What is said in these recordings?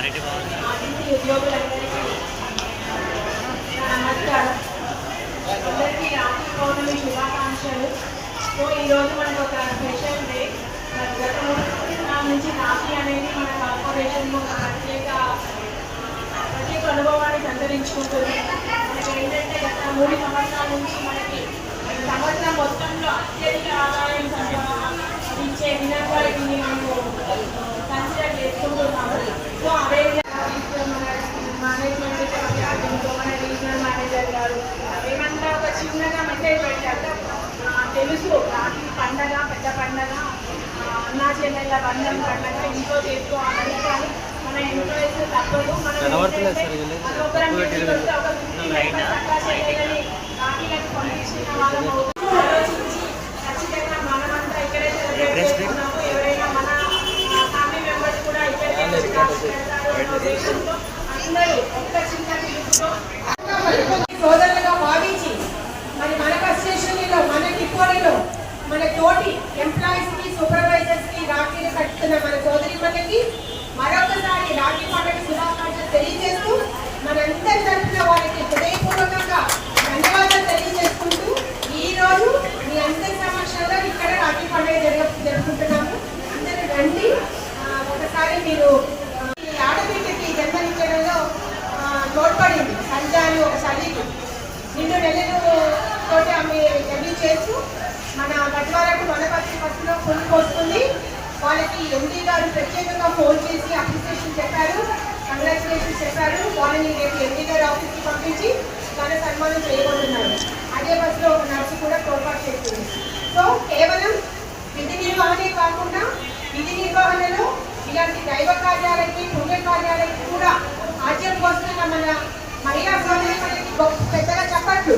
Clarity బాగుంది. నమస్కారం అందరికీ పౌర్ణమి శుభాకాంక్షలు. సో ఈరోజు మనకు ఒక స్పెషల్ డే గత మూడు నుంచి కాఫీ అనేది మన కార్పొరేషన్లో ఒక ప్రత్యేక ప్రత్యేక అనుభవాన్ని సంతరించుకుంటుంది. మనకి ఏంటంటే గత మూడు సంవత్సరాల నుంచి మనకి సంవత్సరం మొత్తంలో అత్యధిక ఆదాయం సంపా- ఇచ్చే విధంగా దీన్ని కన్సిడర్ చేసుకుంటున్నాము సో అదే విధంగా మన మేనేజ్మెంట్ ఆధ్వర్యంలో మన రీజనల్ మేనేజర్ గారు ఏమన్నా ఒక చిన్నగా మెసేజ్ పెట్టారు ఆ, తెలుసు రాఖీ పండగ పెద్ద పండగ అన్నా చెల్లెళ్ళ బంధం పండగ ఇంట్లో చేసుకోవాలని కానీ మన ఎంప్లాయీస్ తప్పదు. మనం కనబడట్లేదు ఏంటంటే సార్ వీళ్ళు. ఒక్కొక్కరం తక్కువ ఇంటికి వస్తే ఒక ఫిఫ్టీ లైట్ ఆ? అక్కా చెల్లెళ్ళని రాఖీలకు పంపించిన వాళ్ళము. ఆలోచించి ఖచ్చితంగా మనమంతా ఇక్కడే సెలబ్రేట్ చేసుకున్నాము. ఎవరైనా మన ఫ్యామిలీ మెంబర్స్ కూడా ఇక్కడే కంగ్రాచులేషన్ చెప్పారు మార్నింగ్ రేపు ఎండీ గారి ఆఫీస్కి పంపించి తన సన్మానం చేయబోతున్నారు. అదే బస్సులో ఒక నర్సు కూడా పొరపాటు చేస్తుంది సో కేవలం విధి నిర్వహణే కాకుండా విధి నిర్వహణలో ఇలాంటి దైవ కార్యాలకి పుణ్య కార్యాలకి కూడా ఆజ్యం కోసం మన మహిళా సోదరి మనకి పెద్దగా చెప్పట్లు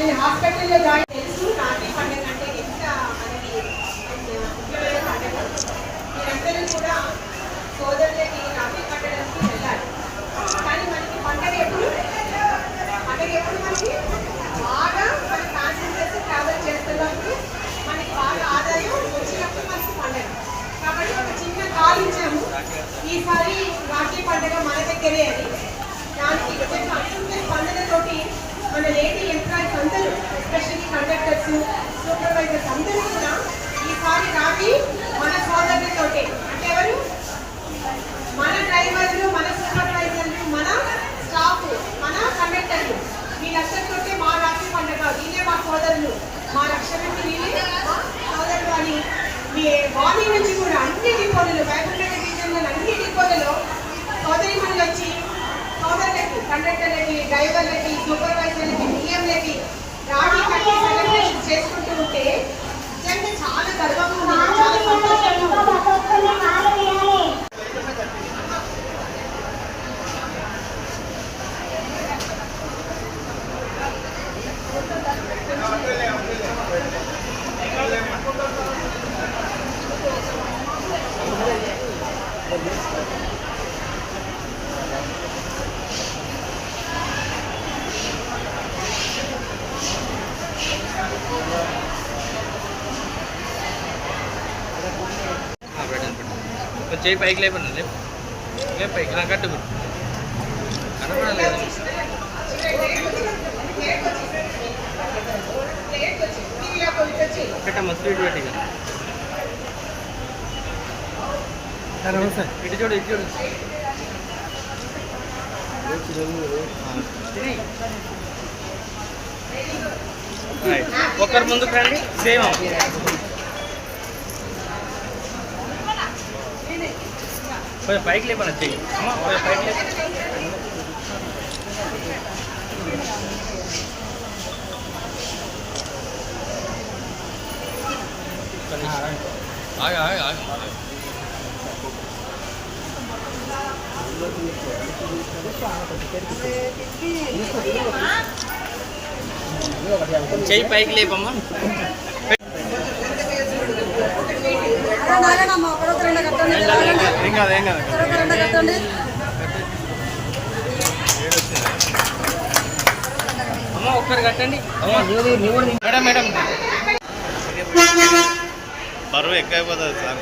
వాళ్ళని హాస్పిటల్లో జాయిన్ తెలుసు నాటి పండుగ అంటే ఎంత మనకి ముఖ్యమైన పండుగ మీరందరూ కూడా సోదరులకి రాఖీ కట్టడానికి వెళ్ళాలి. కానీ మనకి పండగ ఎప్పుడు? పండగ ఎప్పుడు మనకి? బాగా మన ప్యాసింజర్స్ ట్రావెల్ చేస్తున్నప్పుడు మనకి బాగా ఆదాయం వచ్చినప్పుడు మనకి పండగ. కాబట్టి ఒక చిన్న కాల్ ఇచ్చాము. ఈసారి రాఖీ పండుగ మన దగ్గరే అని. దానికి నిజంగా అత్యంత మన లేడీ అందరూ ఎస్పెషల్లీ కండక్టర్స్ సూపర్వైజర్స్ అందరూ కూడా ఈసారి రాఖీ మన సోదరులతోటే. అంటే ఎవరు? మన డ్రైవర్లు మన సూపర్వైజర్లు మన స్టాఫ్ మన కండక్టర్లు వీళ్ళందరితోటే మా రాత్రి పండుగ. వీళ్ళే మా సోదరులు. మా రక్షణకి వీళ్ళే మా సోదరులు అని మీ మార్నింగ్ నుంచి కూడా అన్ని డిపోలలో బైబుల్ డివిజన్లో అన్ని డిపోలలో సోదరి మనులు వచ్చి కండక్టర్లకి డ్రైవర్లకి సూపర్వైజర్లకి డిఎంలకి రాఖీ కట్టి సెలబ్రేషన్ చేసుకుంటూ ఉంటే నిజంగా చాలా గర్వంగా ఉంది. చాలా సంతోషంగా చేయి పైకి లేపండి లేపు లేపు పైకి నా కట్టు. కనపడలేదు స్వీట్ పెట్టి. ఇటు చూడు ఇటు చూడు. ఒక్కరు ముందుకు రండి సేమ్ కొంచెం పైకి లేపన చెయ్యి అమ్మ కొంచెం పైకి లేప ఆగు ఆగు ఆగు చెయ్యి పైకి లేపమ్మా కాదు ఏం కాదు. అమ్మ ఒక్కరు కట్టండి. Madam madam. బరువు ఎక్కువైపోతుంది సార్.